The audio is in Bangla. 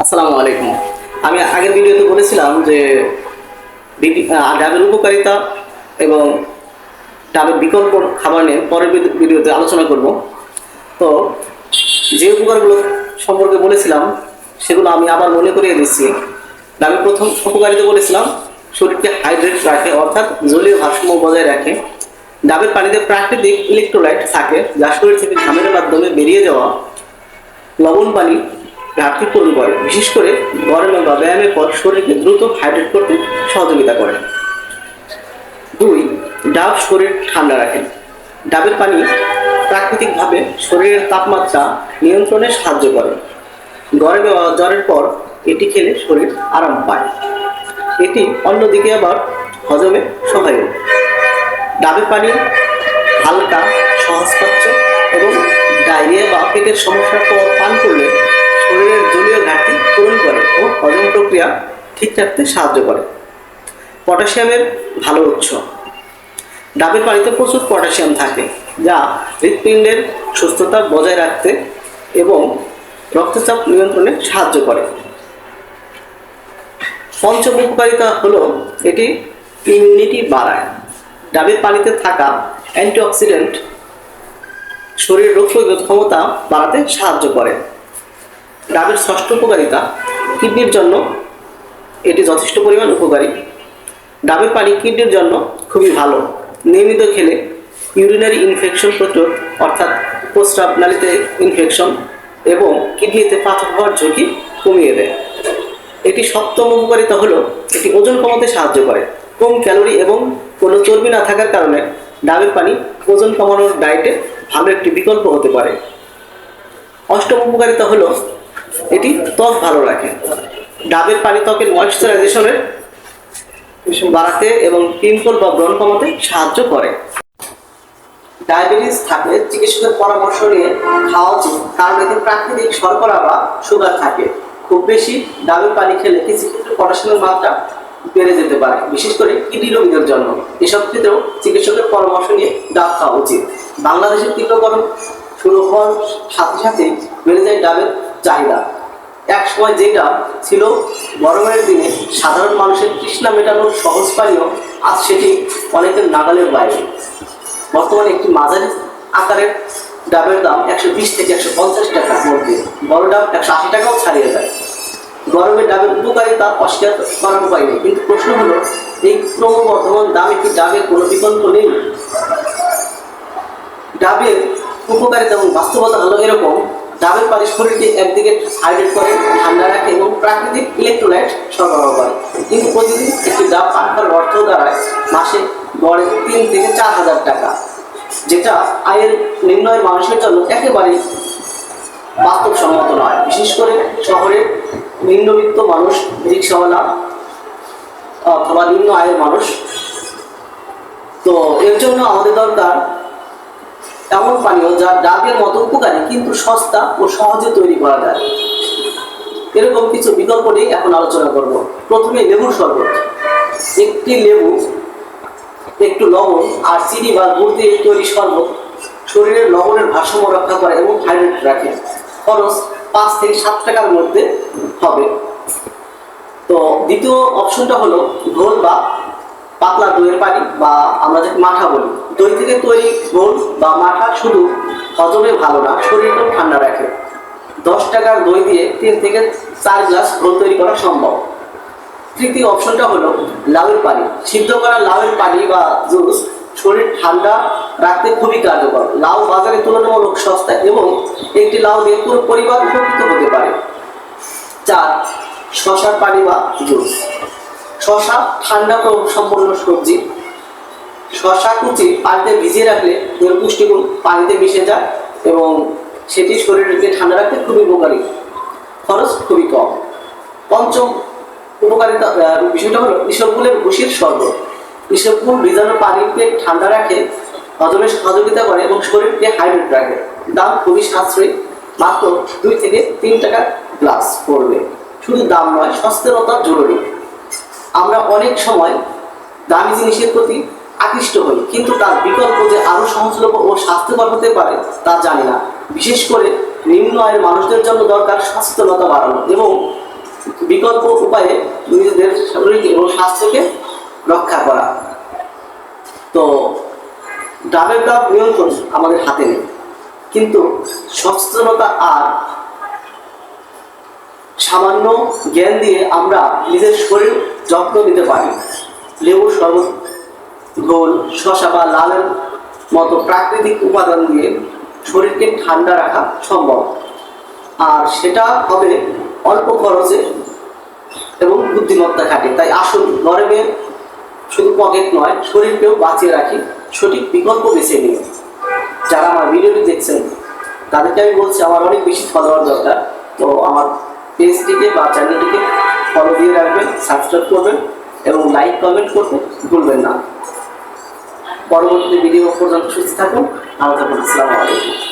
আসসালামু আলাইকুম। আমি আগের ভিডিওতে বলেছিলাম যে ডাবের উপকারিতা এবং ডাবের বিকল্প খাবার নিয়ে পরের ভিডি- ভিডিওতে আলোচনা করব। তো যে উপকারগুলো সম্পর্কে বলেছিলাম, সেগুলো আমি আবার মনে করিয়ে দিচ্ছি। আমি প্রথম উপকারিতা বলেছিলাম, শরীরকে হাইড্রেট রাখে, অর্থাৎ জলীয় ভারসাম্য বজায় রাখে। ডাবের পানিতে প্রাকৃতিক ইলেকট্রোলাইট থাকে, যা শরীর থেকে ঘামের মাধ্যমে বেরিয়ে যাওয়া লবণ পানি ঘাটতি পূরণ করে। বিশেষ করে গরমে বা ব্যায়ামের পর শরীরকে দ্রুত হাইড্রেট করতে সহযোগিতা করে দুই, ডাব শরীর ঠান্ডা রাখেন। ডাবের পানি প্রাকৃতিকভাবে শরীরের তাপমাত্রা নিয়ন্ত্রণে সাহায্য করে। গরমে জ্বরের পর এটি খেলে শরীর আরাম পায়। এটি অন্যদিকে আবার হজমে সহায়ক। ডাবের পানি হালকা, সহজপাচ্য এবং ডায়রিয়া বা পেটের সমস্যার পর পান করলে ও হজম প্রক্রিয়া ঠিক রাখতে সাহায্য করে। পটাশিয়ামের ভালো উৎস। ডাবের পানিতে প্রচুর পটাশিয়াম থাকে, যা হৃৎপিণ্ডের সুস্থতা বজায় রাখতে এবং রক্তচাপ নিয়ন্ত্রণে সাহায্য করে। পঞ্চম উপকারিতা হলো এটি ইমিউনিটি বাড়ায়। ডাবের পানিতে থাকা অ্যান্টিঅক্সিডেন্ট শরীরের রোগ প্রতিরোধ ক্ষমতা বাড়াতে সাহায্য করে। ডাবের ষষ্ঠ উপকারিতা কিডনির জন্য এটি যথেষ্ট পরিমাণ উপকারী। ডাবের পানি কিডনির জন্য খুবই ভালো। নিয়মিত খেলে ইউরিনারি ইনফেকশন প্রতিরোধ অর্থাৎ প্রস্রাব নালীতে ইনফেকশন এবং কিডনিতে পাথর হওয়ার ঝুঁকি কমিয়ে দেয়। এটি সপ্তম উপকারিতা হলো, এটি ওজন কমাতে সাহায্য করে। কম ক্যালোরি এবং কোনো চর্বি না থাকার কারণে ডাবের পানি ওজন কমানোর ডায়েটে ভালো একটি বিকল্প হতে পারে। অষ্টম উপকারিতা হলো এটি ত্বক ভালো রাখে। ডাবের পানি ত্বকের ময়শ্চারাইজেশনের বাড়াতে এবং পিম্পল বা ব্রণ কমাতে সাহায্য করে। ডায়াবেটিস থাকলে চিকিৎসকের পরামর্শ নিয়ে খাওয়া উচিত, কারণ এতে প্রাকৃতিক শর্করা বা সুগার থাকে। খুব বেশি ডাবের পানি খেলে কিছু ক্ষেত্রে পটাশিয়ামের মাত্রা বেড়ে যেতে পারে, বিশেষ করে কিডনি রোগীদের জন্য। এসব ক্ষেত্রেও চিকিৎসকের পরামর্শ নিয়ে ডাব খাওয়া উচিত। বাংলাদেশের তীব্র গরম শুরু হওয়ার সাথে সাথে বেড়ে যায় ডাবের চাহিদা। এক সময় যেটা ছিল, গরমের দিনে সাধারণ মানুষের তৃষ্ণা মেটানোর সহজ পানীয়, আজ সেটি অনেকের নাগালের বাইরে। বর্তমানে একটি মাঝারি আকারের ডাবের দাম একশো বিশ থেকে একশো পঞ্চাশ টাকার মধ্যে। বড় ডাব একশো আশি টাকাও ছাড়িয়ে যায় গরমে ডাবের উপকারিতা অস্বীকার করার উপায় নেই। কিন্তু প্রশ্ন হলো, এই ক্রমবর্ধমান দামে কি ডাবের কোনো বিকল্প নেই? ডাবের উপকারিতা এবং বাস্তবতা হলো এরকম ডাবের শরীরকে একদিকে হাইড্রেট করে, ঠান্ডা রাখে এবং প্রাকৃতিক ইলেকট্রোলাইট সরবরাহ করে। কিন্তু প্রতিদিন একটি ডাব পান করার অর্থ দাঁড়ায় মাসে গড়ে তিন থেকে চার হাজার টাকা, যেটা আয়ের নির্ণয় মানুষের জন্য একেবারেই বাস্তবসম্মত নয়। বিশেষ করে শহরের নিম্নবিত্ত মানুষ, রিক্সাওয়ালা, অথবা নিম্ন আয়ের মানুষ। তো এর জন্য আমাদের দরকার এমন পানীয় যা ডাবের মতো উপকারী, কিন্তু সস্তা ও সহজে তৈরি করা যায়। এরকম কিছু বিকল্প নিয়ে এখন আলোচনা করব। প্রথমে লেবুর শরবত। একটি লেবু, একটু লবণ আর চিনি বা গুড় দিয়ে তৈরি শরবত শরীরের লবণের ভারসাম্য রক্ষা করে এবং হাইড্রেট রাখে। খরচ পাঁচ থেকে সাত টাকার মধ্যে হবে। তো দ্বিতীয় অপশনটা হলো ঘোল বা পাতলা দইয়ের পানি বা আমরা যাকে মাঠা বলি। দই থেকে তৈরি ঘোল বা মাঠা শুধু হজমে ভালো না, শরীরকেও ঠান্ডা রাখে। দশ টাকার দই দিয়ে তিন থেকে চার গ্লাস ঘোল তৈরি করা সম্ভব। তৃতীয় অপশনটা হলো লাউয়ের পানি। সিদ্ধ করা লাউয়ের পানি বা জুস শরীর ঠান্ডা রাখতে খুবই কার্যকর। লাউ বাজারে তুলনামূলক সস্তা এবং একটি লাউ দিয়ে পুরো পরিবার উপকৃত হতে পারে। চার, শশার পানি বা জুস। শশা ঠান্ডা সম্পন্ন সবজি। শশা কুচি পানিতে ভিজিয়ে রাখলে এর পুষ্টিগুণ পানিতে মিশে যায় এবং সেটি শরীরকে ঠান্ডা রাখতে খুবই উপকারী। খরচ খুবই কম। পঞ্চম উপকারিতা বিষয়টা হলো ইসবগুলের ভুষির শরবত। ইসবগুল বীজাণু পানিকে ঠান্ডা রাখে, হজমে সহযোগিতা করে এবং শরীরকে হাইড্রেট রাখে। দাম খুবই সাশ্রয়ী, মাত্র দুই থেকে তিন টাকা গ্লাস পড়বে। শুধু দাম নয় সচেতনতা জরুরি। আমরা অনেক সময় দামি জিনিসের প্রতি আকৃষ্ট হই, কিন্তু তার বিকল্প যে আরও সহজলভ্য ও স্বাস্থ্যকর হতে পারে তা জানি না। বিশেষ করে নিম্ন আয়ের মানুষদের জন্য দরকার সচেতনতা বাড়ানো এবং বিকল্প উপায়ে নিজেদের শরীর এবং স্বাস্থ্যকে রক্ষা করা। তো ডাবের দাম নিয়ন্ত্রণ আমাদের হাতে নেই, কিন্তু সচেতনতা আর সামান্য জ্ঞান দিয়ে আমরা নিজের শরীর যত্ন নিতে পারি। লেবু শরবত গোল শশা বা লালের মতো প্রাকৃতিক উপাদান দিয়ে শরীরকে ঠান্ডা রাখা সম্ভব। আর সেটা হবে অল্প খরচে এবং বুদ্ধিমত্তা খাটে। তাই আসুন গরমে শুধু পকেট নয়, শরীরকেও বাঁচিয়ে রাখি সঠিক বিকল্প বেছে নিয়ে। যারা আমার ভিডিওটি দেখছেন, তাদেরকে আমি বলছি, আমার অনেক বেশি ফলোয়ার দরকার। তো আমার পেজটিকে বা চ্যানেলটিকে ফলো দিয়ে রাখবেন সাবস্ক্রাইব করবেন এবং লাইক কমেন্ট করতে ভুলবেন না। পরবর্তী ভিডিও পর্যন্ত সুস্থ থাকুন। আলাদা আসসালামু আলাইকুম।